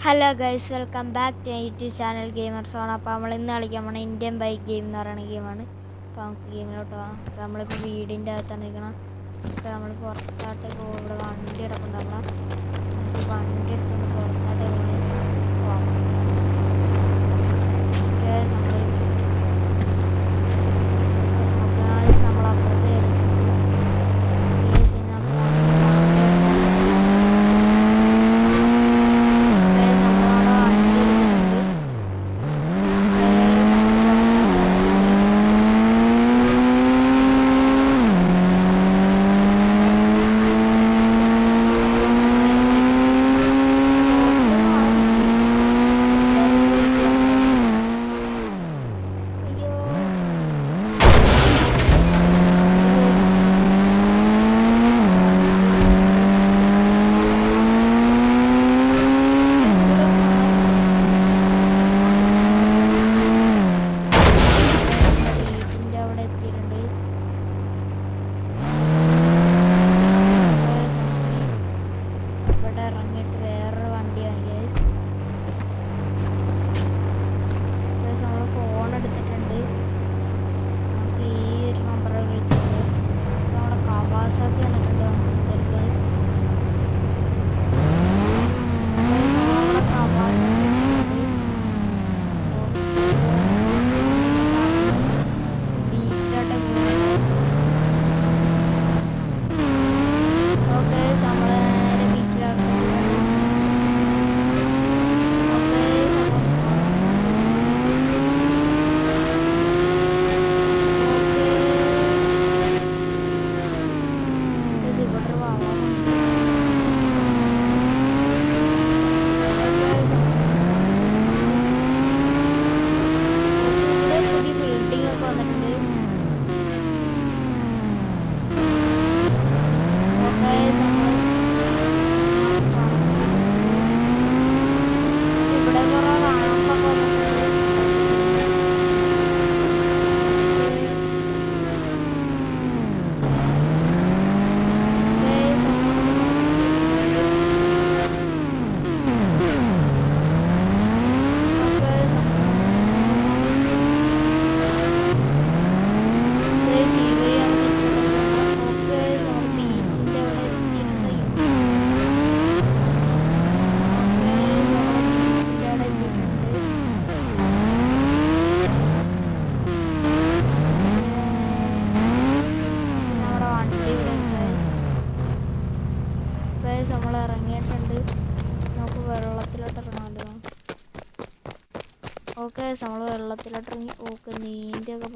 Hello guys welcome back to YouTube channel gamer zone അപ്പോൾ നമ്മൾ ഇന്ന് കളിക്കാൻ പോണ ഇന്ത്യൻ ബൈക്ക് ഗെയിം എന്ന് പറയുന്ന ഗെയിമാണ് അപ്പോൾ നമുക്ക് ഗെയിമിലോട്ട് പോകാം. അപ്പോൾ നമ്മളിപ്പോൾ വീടിന്റെ അകത്താണ് നിൽക്കണം അപ്പോൾ നമ്മൾ പുറത്താട്ട് ഇവിടെ വണ്ടി എടുക്കണം നമ്മൾ വണ്ടി എടുത്തുകൊണ്ട്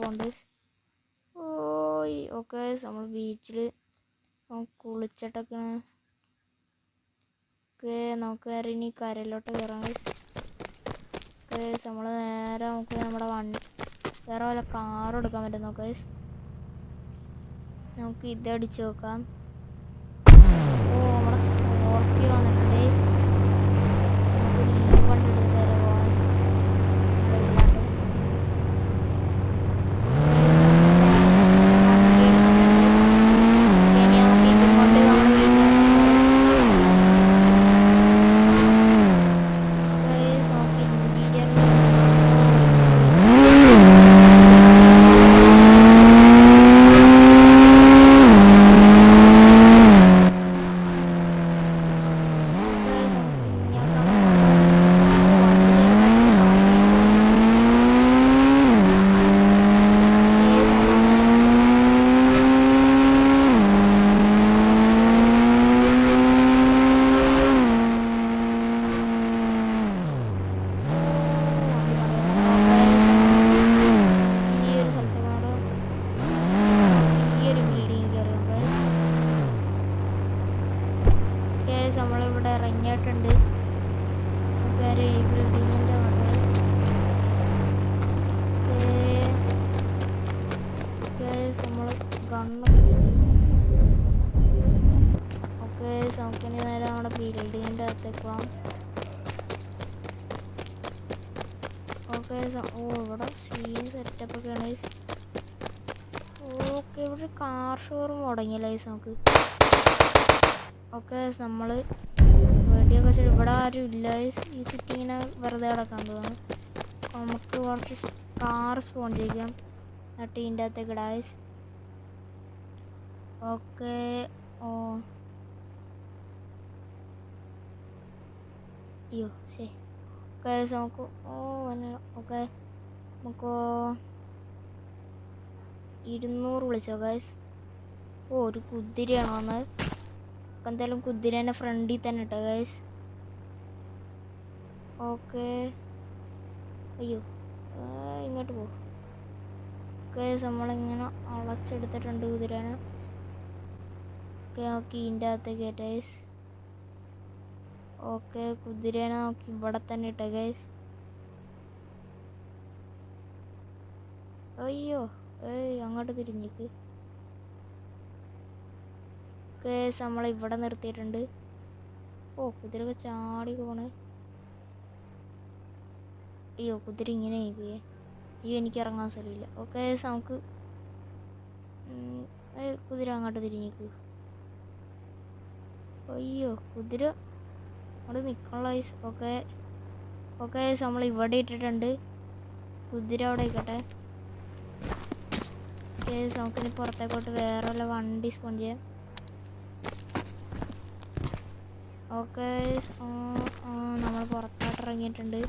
പോണ്ട്. ഓയ് ഓക്കെ നമ്മൾ ബീച്ചിൽ കുളിച്ചിട്ടൊക്കെ ഓക്കെ നമുക്ക് വേറെ ഇനി കരയിലോട്ട് കയറാം ഓക്കെ നമ്മൾ നേരെ നമുക്ക് നമ്മുടെ വണ്ടി വേറെ വല്ല കാർ എടുക്കാൻ പറ്റും നോക്കാം. നമുക്ക് ഇത് അടിച്ചു നോക്കാം. ഓ നമ്മുടെ സ്കോർപ്പിയോ വന്നിട്ടുണ്ട് guys. നമുക്ക് ഇനി ഈ വണ്ടി എടുത്തിട്ട് വരാം boys. നമ്മുടെ ഇതിലോട്ട്. ഈ ഒരു സ്ഥലത്ത് മാറും ഈ ഒരു ബിൽഡിംഗ് കയറും ഗൈസ് നമ്മളിവിടെ ഇറങ്ങിയിട്ടുണ്ട് കയറി ഈ ബിൽഡിങ്ങിന്റെ നമ്മൾ ഗണ്ണ് ഓക്കെ നമുക്കിനി നേരെ നമ്മുടെ ബിൽഡിങ്ങിന്റെ അകത്തേക്ക് പോവാം. ഓക്കെ ഓ ഇവിടെ സീൻ സെറ്റപ്പ് ഒക്കെയാണ് ഓക്കെ ഇവിടെ കാർ ഷോറൂം ലൈസ് നമുക്ക്? ഓക്കെ നമ്മൾ വീഡിയോ വെച്ചിട്ട് ഇവിടെ ആരും ഇല്ല ഈ- സിറ്റി ഇങ്ങനെ വെറുതെ കിടക്കാൻ തോന്നുന്നു. നമുക്ക് കുറച്ച് കാർ സ്പോൺ ചെയ്യാം എന്നിട്ട് ഇതിന്റെ അകത്തേക്ക് ഇടാം ഓക്കെ ഓ. അയ്യോ ശരി ഓക്കെ oh, ഓ okay. നമുക്ക് ഇരുന്നൂറ് വിളിച്ചോ ഗൈസ് ഓ ഒരു കുതിരയാണ് വന്നത്. നമുക്ക് എന്തായാലും കുതിരേന്റെ ഫ്രണ്ടിൽ തന്നെ ഇട്ടോ ഗൈസ് ഓക്കെ അയ്യോ. ഇങ്ങോട്ട് പോ. ഗൈസ് നമ്മളിങ്ങനെ അളച്ചെടുത്തിട്ടുണ്ട് കുതിരേനെ. ഓക്കെ നോക്കി ഇതിന്റെ അകത്തേക്ക് കേട്ടോ ഗൈസ് ഓക്കെ കുതിരേനെ നോക്കി. ഇവിടെ തന്നെ ഇട്ട ഗൈസ് അയ്യോ ഏയ് അങ്ങോട്ട് തിരിഞ്ഞിക്ക്. കേസ് നമ്മൾ ഇവിടെ നിർത്തിയിട്ടുണ്ട്. ഓ കുതിരയൊക്കെ ചാടി പോണ്. അയ്യോ കുതിര ഇങ്ങനെ ആയിപ്പോയേ. അയ്യോ എനിക്ക് ഇറങ്ങാൻ സ്ഥലമില്ല. ഓക്കെ നമുക്ക് കുതിര അങ്ങോട്ട് തിരിഞ്ഞിക്ക്. അയ്യോ കുതിര അവിടെ നിൽക്കണല്ലോ ഒക്കെ ഓക്കെ നമ്മൾ ഇവിടെ ഇട്ടിട്ടുണ്ട്. കുതിര അവിടെ ആയിക്കോട്ടെ. നമുക്കിനി പുറത്തേക്കോട്ട് വേറെ വല്ല വണ്ടി സ്പോൺ ചെയ്യാം. ഓക്കെ നമ്മൾ പുറത്തോട്ട് ഇറങ്ങിയിട്ടുണ്ട്.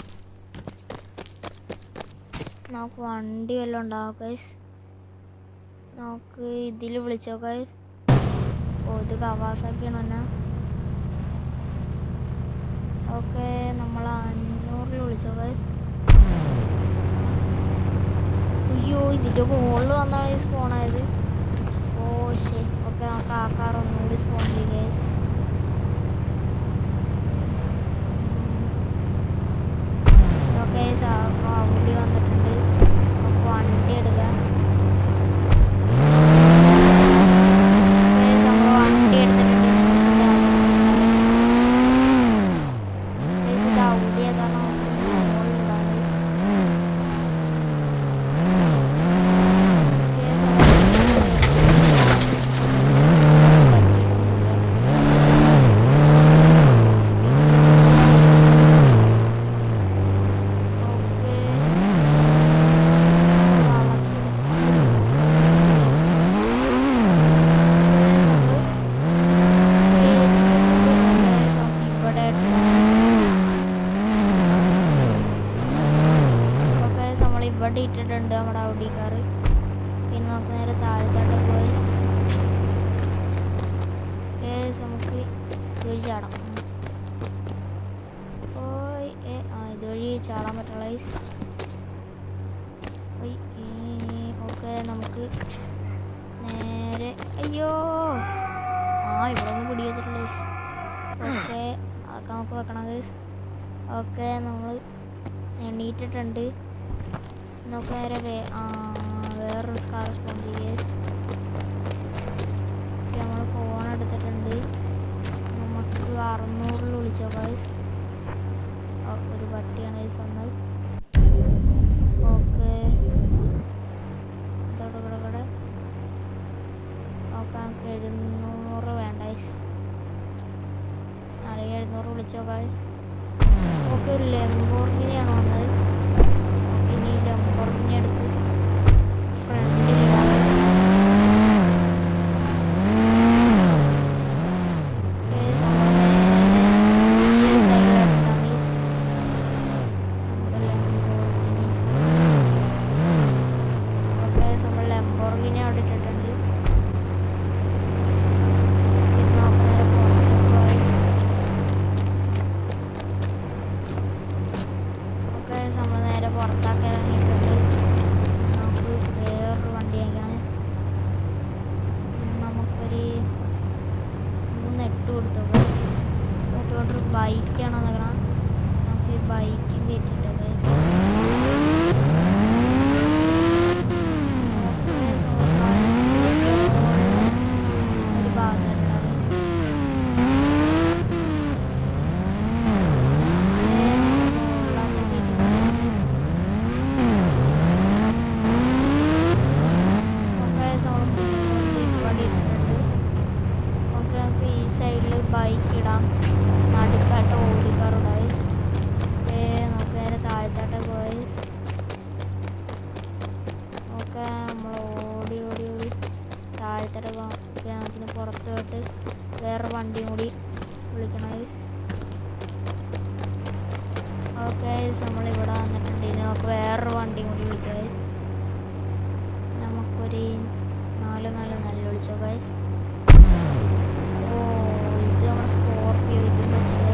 നമുക്ക് വണ്ടി വല്ലതും ഉണ്ടാവും നമുക്ക് ഇതിൽ വിളിച്ചോ ഓ ഇത് കവാസാക്കിയാണോ എന്നാ? ഓക്കെ നമ്മൾ അഞ്ഞൂറിൽ വിളിച്ചോ ഗൈസ് അയ്യോ ഇതിന്റെ മുകളിൽ വന്നാണ് ഈ സ്പോണായത് ഓ ശരി ഓക്കെ നമുക്ക് ആക്കാറൊന്നുകൂടി സ്പോൺ ചെയ്യും ഓക്കെ വണ്ടി വന്നിട്ടുണ്ട് നമുക്ക് വണ്ടി എടുക്കാം Okay, നമ്മൾ വണ്ടി എടുത്തിട്ടുണ്ട് Guys, ഇത് ഔഡിയ കാരണം മുകളിലുണ്ടാവും guys. ഇവിടെ ഇട്ടിട്ടുണ്ട് നമ്മുടെ ഔഡി കാറ് പിന്നെ നമുക്ക് നേരെ താഴത്തോട്ട് പോയി. ഒക്കെ നമ്മൾ ഓടി ഓടി ഓടി താഴത്തെ ഗ്രാമത്തിന് പുറത്തോട്ട് വേറെ വണ്ടിയും കൂടി വിളിക്കണം ഓക്കെ നമ്മളിവിടെ വന്നിട്ടുണ്ട്. നമുക്ക് വേറൊരു വണ്ടിയും കൂടി വിളിക്കാം നമുക്കൊരു നാല് നാല് നല്ല വിളിച്ചോ ഗൈസ് ഓ ഇത് നമ്മുടെ സ്കോർപ്പിയോ ഇതും വെച്ചിട്ട്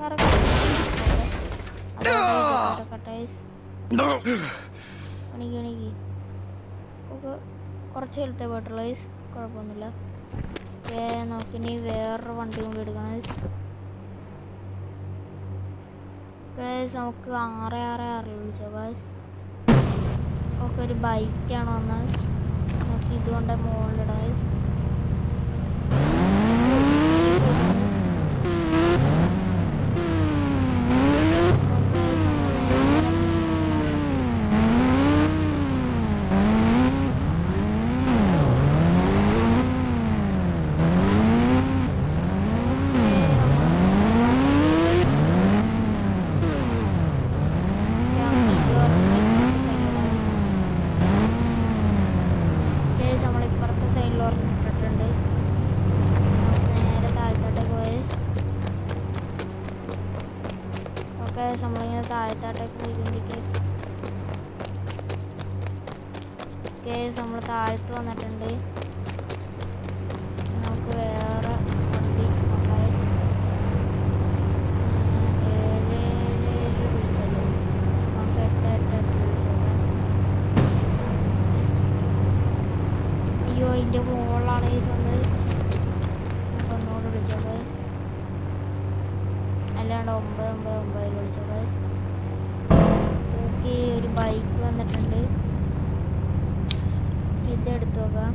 ഇറങ്ങ കുറച്ച് ഹെൽത്തേ പോയിട്ടുള്ള ഗൈസ് കുഴപ്പമൊന്നുമില്ല നമുക്ക് ഇനി വേറൊരു വണ്ടി കൊണ്ട് എടുക്കണം നമുക്ക് ആറ് ആറ് ആറിൽ വിളിച്ചോ ഗൈസ് ഒക്കെ ഒരു ബൈക്കാണ് വന്നത് നമുക്ക് ഇതുകൊണ്ട് മുകളിലിടാം ബൈക്ക് വന്നിട്ടുണ്ട്. ഇതെടുത്തു നോക്കാം.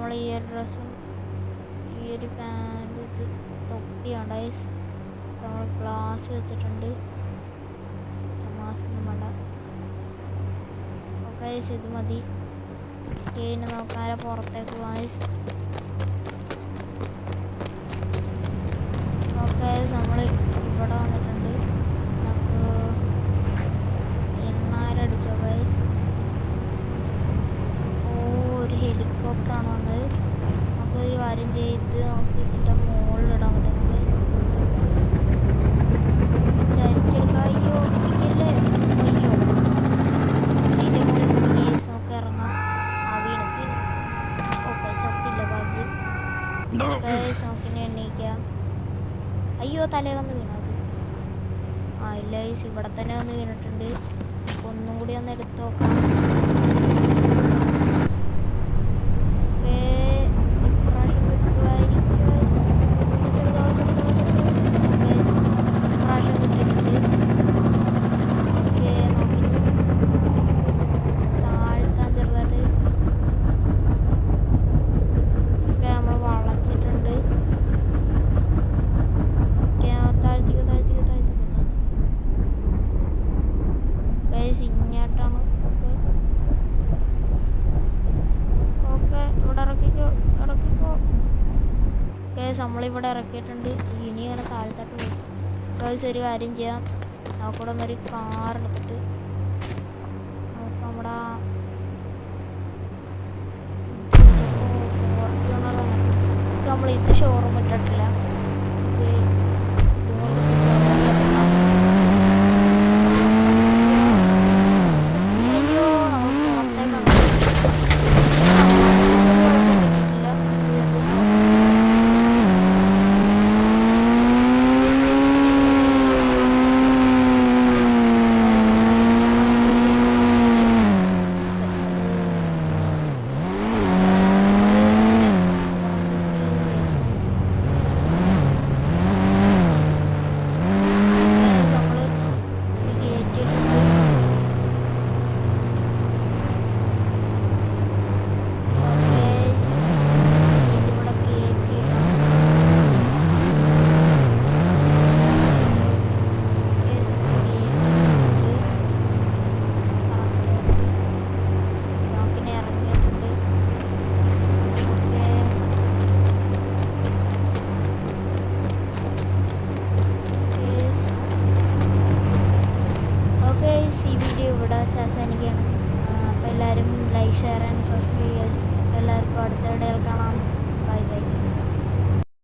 നമ്മൾ ഈ ഒരു ഡ്രസ്സും ഈ ഒരു പാന്റും ഇത് തൊപ്പിയാണ് ഗൈസ് നമ്മൾ ഗ്ലാസ് വെച്ചിട്ടുണ്ട്. മാസ്കൊന്നും വേണ്ട. ഓക്കെ ഗൈസ് ഇത് മതി. ചെയ്യുന്ന നോക്കാതെ പുറത്തേക്ക് ഗൈസ് ഓക്കെ അയ്യോ തലേ വന്ന് വീണത്. ആ ഇല്ല ഇവിടെ തന്നെ വന്ന് വീണിട്ടുണ്ട്. ഒന്നും കൂടി ഒന്ന് എടുത്തു നോക്കാം. ഗൈസ് നമ്മളിവിടെ ഇറക്കിയിട്ടുണ്ട്. ഇനി ഇങ്ങനെ താഴത്തോട്ട് പോകും ഗൈസ് ഒരു കാര്യം ചെയ്യാം. നമുക്കിവിടെ ഒന്നൊരു കാർ എടുത്തിട്ട് നമുക്ക് നമ്മുടെ നമ്മൾ ഇത് ഷോറൂം ഇട്ടിട്ടില്ല.